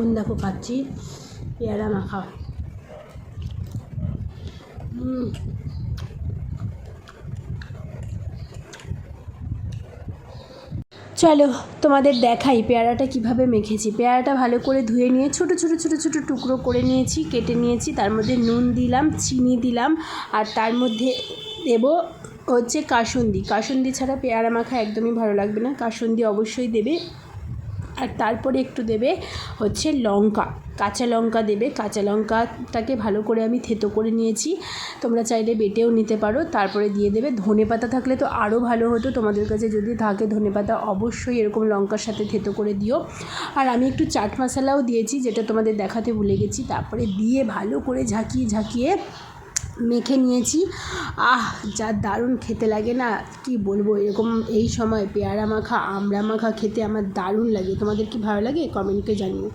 এখন দেখো খাচ্ছি পেয়ারা মাখা। চলো তোমাদের দেখাই পেয়ারাটা কীভাবে মেখেছি। পেয়ারাটা ভালো করে ধুয়ে নিয়ে ছোট ছোট ছোট ছোট টুকরো করে নিয়েছি, কেটে নিয়েছি, তার মধ্যে নুন দিলাম, চিনি দিলাম, আর তার মধ্যে দেব হচ্ছে কাসুন্দি। কাসুন্দি ছাড়া পেয়ারা মাখা একদমই ভালো লাগবে না। কাসুন্দি অবশ্যই দেবে। আর তারপরে একটু দেবে হচ্ছে লঙ্কা। কাঁচা লঙ্কা দেবে। কাঁচা লঙ্কাটাকে ভালো করে আমি থেতো করে নিয়েছি। তোমরা চাইলে বেটেও নিতে পারো। তারপরে দিয়ে দেবে ধনে পাতা থাকলে তো আরও ভালো হতো। তোমাদের কাছে যদি থাকে ধনে পাতা, অবশ্যই এরকম লঙ্কার সাথে থেতো করে দিও। আর আমি একটু চাট মশলাও দিয়েছি, যেটা তোমাদের দেখাতে ভুলে গেছি। তারপরে দিয়ে ভালো করে ঝাঁকিয়ে ঝাঁকিয়ে মেখে নিয়েছি। আহ, যা দারুণ খেতে লাগে না, কি বলব? এরকম এই সময় পেয়ারা মাখা, আমড়া মাখা খেতে আমার দারুণ লাগে। তোমাদের কি ভালো লাগে? কমেন্টে জানিও।